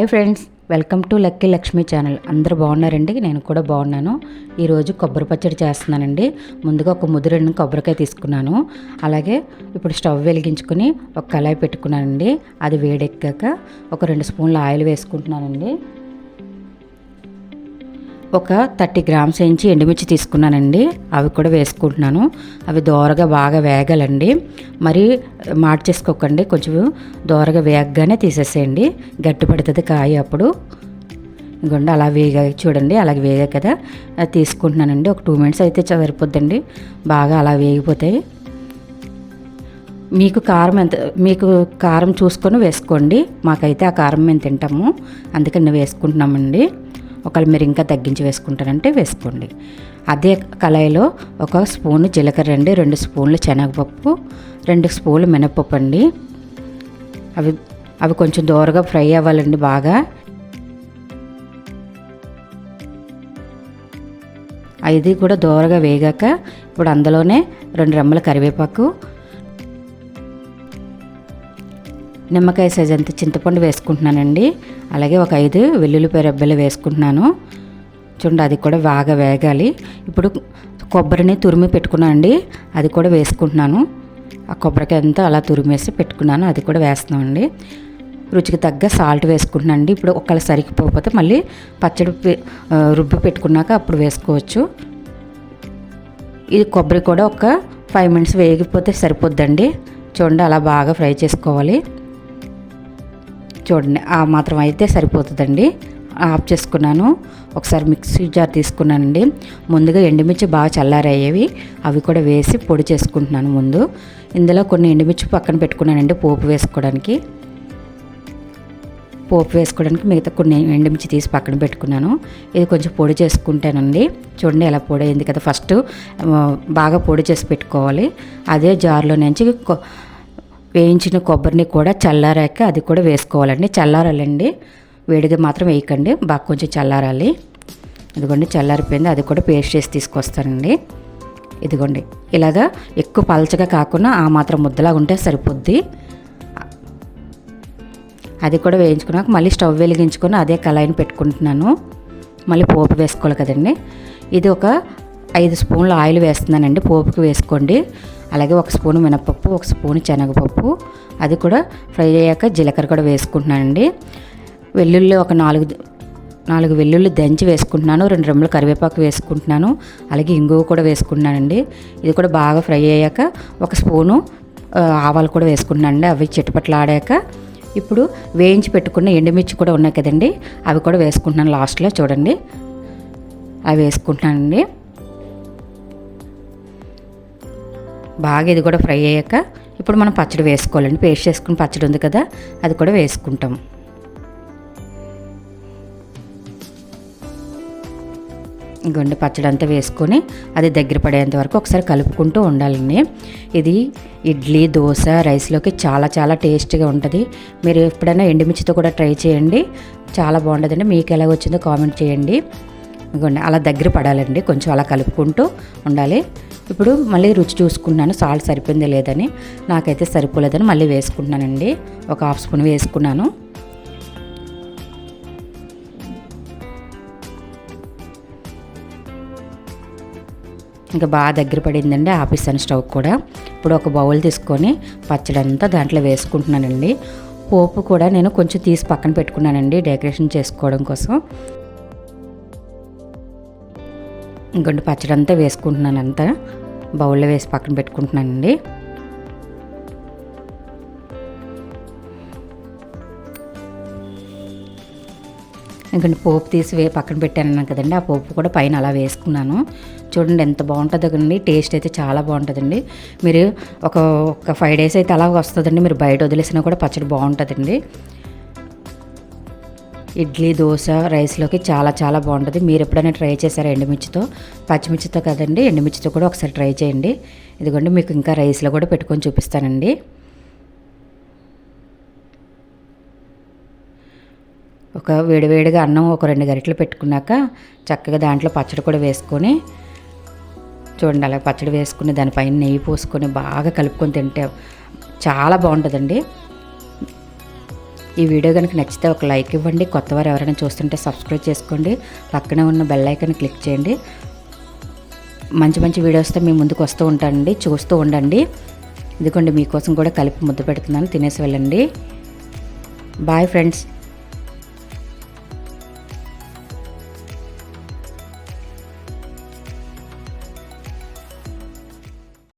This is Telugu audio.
Hi friends welcome to lucky Lakshmi channel. అందరూ బాగున్నారండి? నేను కూడా బాగున్నాను. ఈరోజు కొబ్బరి పచ్చడి చేస్తున్నానండి. ముందుగా ఒక ముద్దు రెండు కొబ్బరికాయ తీసుకున్నాను. అలాగే ఇప్పుడు స్టవ్ వెలిగించుకుని ఒక కళాయి పెట్టుకున్నానండి. అది వేడెక్కాక ఒక రెండు స్పూన్ల ఆయిల్ వేసుకుంటున్నానండి. ఒక థర్టీ గ్రామ్స్ వేయించి ఎండుమిర్చి తీసుకున్నానండి. అవి కూడా వేసుకుంటున్నాను. అవి దోరగా బాగా వేగాలండి. మరి మార్చేసుకోకండి. కొంచెం దోరగా వేగగానే తీసేసేయండి. గట్టి పడుతుంది కాయ అప్పుడు. ఇదిగోండి అలా వేగా చూడండి. అలాగే వేగా కదా. తీసుకుంటున్నానండి. ఒక టూ మినిట్స్ అయితే సరిపోద్దండి. బాగా అలా వేగిపోతాయి. మీకు కారం ఎంత మీకు కారం చూసుకొని వేసుకోండి. మాకైతే ఆ కారం మేము తింటాము. అందుకని వేసుకుంటున్నామండి. ఒకవేళ మీరు ఇంకా తగ్గించి వేసుకుంటారంటే వేసుకోండి. అదే కళాయిలో ఒక స్పూన్ జీలకర్ర అండి రెండు స్పూన్లు శనగపప్పు రెండు స్పూన్లు మినపప్పు అండి. అవి అవి కొంచెం దూరగా ఫ్రై అవ్వాలండి బాగా. ఇది కూడా దూరగా వేగాక ఇప్పుడు అందులోనే రెండు రెమ్మల కరివేపాకు నిమ్మకాయ సైజ్ అంత చింతపండు వేసుకుంటున్నానండి. అలాగే ఒక ఐదు వెల్లుల్లిపాయ రెబ్బలు వేసుకుంటున్నాను. చూడండి అది కూడా బాగా వేగాలి. ఇప్పుడు కొబ్బరిని తురిమి పెట్టుకున్నానండి అది కూడా వేసుకుంటున్నాను. ఆ కొబ్బరికాయ అంతా అలా తురిమేసి పెట్టుకున్నాను అది కూడా వేస్తున్నామండి. రుచికి తగ్గ సాల్ట్ వేసుకుంటున్నానండి ఇప్పుడు ఒకవేళ సరిగిపోతే మళ్ళీ పచ్చడి రుబ్బి పెట్టుకున్నాక అప్పుడు వేసుకోవచ్చు. ఇది కొబ్బరి కూడా ఒక ఫైవ్ మినిట్స్ వేగిపోతే సరిపోద్దండి. చూడండి అలా బాగా ఫ్రై చేసుకోవాలి. చూడండి ఆ మాత్రం అయితే సరిపోతుందండి. ఆఫ్ చేసుకున్నాను. ఒకసారి మిక్సీ జార్ తీసుకున్నానండి. ముందుగా ఎండుమిర్చి బాగా చల్లారయ్యేవి. అవి కూడా వేసి పొడి చేసుకుంటున్నాను ముందు. ఇందులో కొన్ని ఎండుమిర్చి పక్కన పెట్టుకున్నానండి పోపు వేసుకోవడానికి. పోపు వేసుకోవడానికి మిగతా కొన్ని ఎండుమిర్చి తీసి పక్కన పెట్టుకున్నాను. ఇది కొంచెం పొడి చేసుకుంటానండి. చూడండి ఎలా పొడి అయింది కదా. ఫస్ట్ బాగా పొడి చేసి పెట్టుకోవాలి. అదే జార్లో నుంచి వేయించిన కొబ్బరిని కూడా చల్లారాక అది కూడా వేసుకోవాలండి. చల్లారాలండి. వేడిగా మాత్రం వేయకండి. బాగా కొంచెం చల్లారాలి. ఇదిగోండి చల్లారిపోయింది. అది కూడా పేస్ట్ చేసి తీసుకొస్తానండి. ఇదిగోండి. ఇలాగా ఎక్కువ పలచగా కాకుండా ఆ మాత్రం ముద్దలా ఉంటే సరిపోద్ది. అది కూడా వేయించుకున్నాక మళ్ళీ స్టవ్ వెలిగించుకొని అదే కళాయిని పెట్టుకుంటున్నాను. మళ్ళీ పోపు వేసుకోవాలి కదండి. ఇది ఒక ఐదు స్పూన్ల ఆయిల్ వేస్తున్నానండి పోపుకి వేసుకోండి. అలాగే ఒక స్పూన్ మినపప్పు ఒక స్పూన్ శనగపప్పు అది కూడా ఫ్రై అయ్యాక జీలకర్ర కూడా వేసుకుంటున్నానండి. వెల్లుల్లి ఒక నాలుగు నాలుగు వెల్లుల్లి దంచి వేసుకుంటున్నాను రెండు రెమ్మలు కరివేపాకు వేసుకుంటున్నాను అలాగే ఇంగువ కూడా వేసుకుంటున్నానండి. ఇది కూడా బాగా ఫ్రై అయ్యాక ఒక స్పూను ఆవాలు కూడా వేసుకుంటున్నానండి అవి చిటపట్లు ఆడాక ఇప్పుడు వేయించి పెట్టుకున్న ఎండుమిర్చి కూడా ఉన్నాయి కదండి అవి కూడా వేసుకుంటున్నాను లాస్ట్లో చూడండి. అవి వేసుకుంటున్నానండి. బాగా ఇది కూడా ఫ్రై అయ్యాక ఇప్పుడు మనం పచ్చడి వేసుకోవాలండి. పేస్ట్ చేసుకుని పచ్చడి ఉంది కదా అది కూడా వేసుకుంటాం. ఇంకొండి పచ్చడి అంతా వేసుకొని అది దగ్గర పడేంత వరకు ఒకసారి కలుపుకుంటూ ఉండాలండి. ఇది ఇడ్లీ దోశ రైస్లోకి చాలా చాలా టేస్ట్గా ఉంటుంది. మీరు ఎప్పుడైనా ఎండుమిర్చితో కూడా ట్రై చేయండి. చాలా బాగుంటుందండి. మీకు ఎలా వచ్చిందో కామెంట్ చేయండి. ఇంకోండి అలా దగ్గర పడాలండి. కొంచెం అలా కలుపుకుంటూ ఉండాలి. ఇప్పుడు మళ్ళీ రుచి చూసుకున్నాను సాల్ట్ సరిపోయింది లేదని. నాకైతే సరిపోలేదని మళ్ళీ వేసుకుంటున్నానండి. ఒక హాఫ్ స్పూన్ వేసుకున్నాను. ఇంకా బాగా దగ్గర పడిందండి ఆపిస్తాను స్టవ్ కూడా. ఇప్పుడు ఒక బౌల్ తీసుకొని పచ్చడి అంతా దాంట్లో వేసుకుంటున్నానండి. పోపు కూడా నేను కొంచెం తీసి పక్కన పెట్టుకున్నానండి డెకరేషన్ చేసుకోవడం కోసం. ఇంకొంటి పచ్చడి అంతా వేసుకుంటున్నాను అంతా. బౌల్లో వేసి పక్కన పెట్టుకుంటున్నానండి. ఇంకొంచెం పోపు తీసి వే పక్కన పెట్టాను కదండి. ఆ పోపు కూడా పైన అలా వేసుకున్నాను. చూడండి ఎంత బాగుంటుందో కదండి. టేస్ట్ అయితే చాలా బాగుంటుందండి. మీరు ఒక ఒక ఫైవ్ డేస్ అయితే అలా వస్తుందండి. మీరు బయట వదిలేసినా కూడా పచ్చడి బాగుంటుందండి. ఇడ్లీ దోశ రైస్లోకి చాలా చాలా బాగుంటుంది. మీరు ఎప్పుడైనా ట్రై చేశారా ఎండుమిర్చితో? పచ్చిమిర్చితో కదండి ఎండుమిర్చితో కూడా ఒకసారి ట్రై చేయండి. ఇదిగోండి మీకు ఇంకా రైస్లో కూడా పెట్టుకొని చూపిస్తానండి. ఒక వేడివేడిగా అన్నం ఒక రెండు గరిటలు పెట్టుకున్నాక చక్కగా దాంట్లో పచ్చడి కూడా వేసుకొని చూడండి అలా పచ్చడి వేసుకుని దానిపైన నెయ్యి పోసుకొని బాగా కలుపుకొని తింటే చాలా బాగుంటుందండి. ఈ వీడియో కనుక నచ్చితే ఒక లైక్ ఇవ్వండి. కొత్త వారు ఎవరైనా చూస్తుంటే సబ్స్క్రైబ్ చేసుకోండి. పక్కనే ఉన్న బెల్ ఐకాన్ క్లిక్ చేయండి. మంచి మంచి వీడియోస్తో మీ ముందుకు వస్తూ ఉంటానండి. చూస్తూ ఉండండి. ఇదిగోండి మీకోసం కూడా కలిపి ముద్ద పెడుతున్నాను. తినేసి వెళ్ళండి. Bye friends.